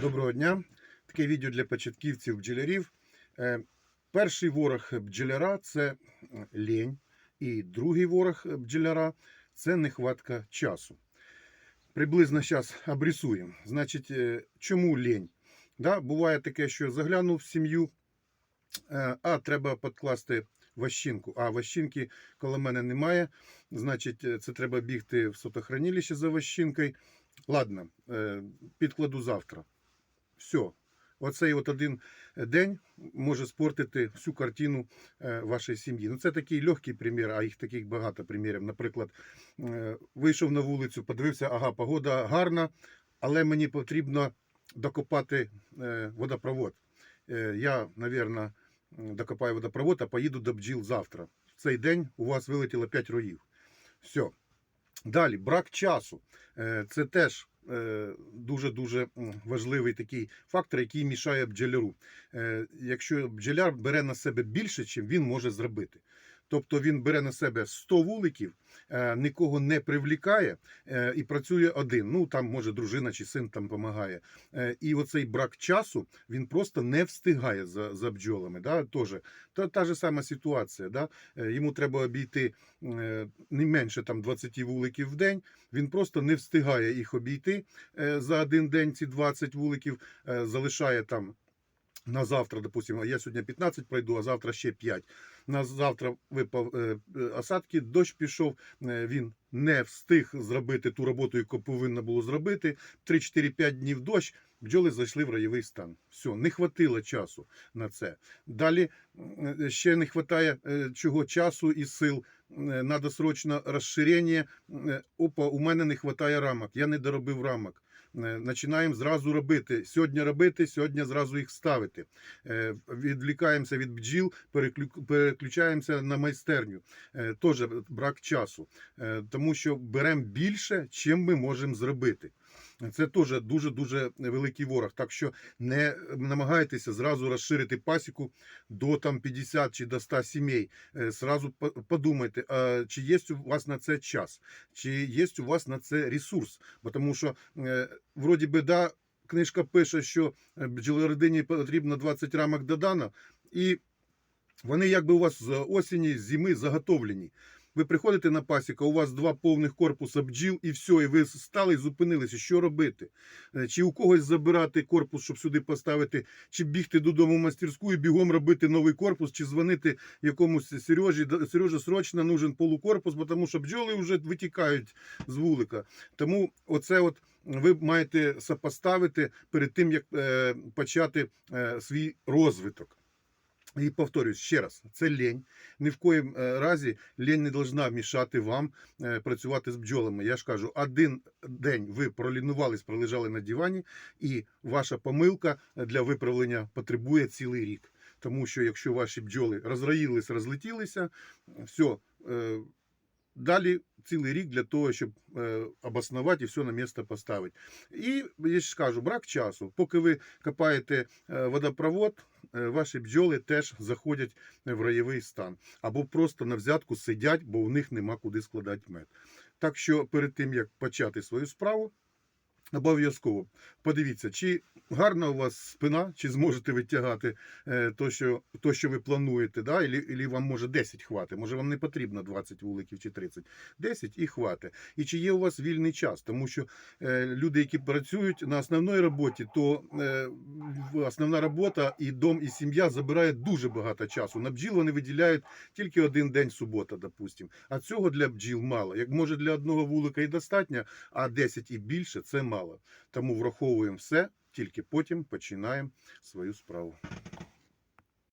Доброго дня. Таке відео для початківців бджолярів. Е, Перший ворог бджоляра це лінь, і другий ворог бджоляра це нехватка часу. Приблизно зараз обрисуємо. Значить, е, чому лінь? Да, буває таке, що заглянув в сім'ю, е, а треба підкласти ващинку. А ващинки, коли мене немає, значить, е, це треба бігти в сотохранилище за ващинкою. Ладно, е, підкладу завтра. Все. Оцей от один день може спортити всю картину е, вашої сім'ї. Ну, це такий легкий примір, а їх таких багато примірів. Наприклад, е, вийшов на вулицю, подивився, ага, погода гарна, але мені потрібно докопати е, водопровод. Е, Я, мабуть, докопаю водопровод, а поїду до бджіл завтра. В цей день у вас вилетіло 5 роїв. Все. Далі, брак часу. Е, Це теж е, дуже-дуже важливий такий фактор, який мішає бджоляру. Е, Якщо бджоляр бере на себе більше, чим він може зробити. Тобто він бере на себе 100 вуликів, е, нікого не привлікає е, і працює один. Ну там може дружина чи син там допомагає. І оцей брак часу він просто не встигає за, за бджолами. Да? Тоже. Та, та ж сама ситуація. Да? Е, Йому треба обійти е, не менше там 20 вуликів в день. Він просто не встигає їх обійти е, за один день. Ці 20 вуликів е, залишає там. На завтра, допустимо, я сьогодні 15 пройду, а завтра ще 5. На завтра випав е, е, осадки, дощ пішов, е, він не встиг зробити ту роботу, яку повинно було зробити. 3-4-5 днів дощ, бджоли зайшли в райовий стан. Все, не хватило часу на це. Далі е, ще не вистачає чого часу і сил. Надо срочно розширення. Е, Опа, у мене не вистачає рамок, я не доробив рамок. Е, Починаємо зразу робити. Сьогодні робити, сьогодні зразу їх ставити. Відлікаємося Відвлікаємося від бджіл, переклю- переключаємося на майстерню. Е, Теж брак часу, Е, тому що беремо більше, чим ми можемо зробити. Це теж дуже-дуже великий ворог. Так що не намагайтеся зразу розширити пасіку до там 50 чи до 100 сімей. Е, Зразу подумайте, чи є у вас на це час, чи є у вас на це ресурс. Бо Тому що е, вроді би да, книжка пише, що е, бджолородині потрібно 20 рамок додано, і вони якби у вас з осені, з зими заготовлені. Ви приходите на пасіка, у вас два повних корпуса бджіл, і все, і ви стали і зупинилися. Що робити? Е, Чи у когось забирати корпус, щоб сюди поставити, чи бігти додому в мастерську і бігом робити новий корпус, чи дзвонити якомусь Сережі, «Да, Сережа, срочно нужен полукорпус, бо тому що бджоли вже витікають з вулика. Тому оце от ви маєте сопоставити перед тим, як е, почати е, свій розвиток. І повторюсь ще раз, це лінь. Ні в коїм е, разі лінь не должна мішати вам е, працювати з бджолами. Я ж кажу, один день ви пролінувались, пролежали на дивані, і ваша помилка для виправлення потребує цілий рік. Тому що якщо ваші бджоли розроїлись, розлетілися, все. е, Далі цілий рік для того, щоб обоснувати і все на місце поставити. І я ж скажу, брак часу. Поки ви копаєте водопровод, ваші бджоли теж заходять в райовий стан. Або просто на взятку сидять, бо у них нема куди складати мед. Так що перед тим, як почати свою справу, обов'язково подивіться, чи гарна у вас спина, чи зможете ви тягати е, то, що, то, що ви плануєте, да? Ілі, ілі вам може 10 хвати, може вам не потрібно 20 вуликів чи 30. 10 і хвати. І чи є у вас вільний час, тому що е, люди, які працюють на основній роботі, то е, основна робота і дом, і сім'я забирає дуже багато часу. На бджіл вони виділяють тільки один день субота, допустим. А цього для бджіл мало. Як може для одного вулика і достатньо, а 10 і більше це мало. Тому враховуємо все, тільки потім починаємо свою справу.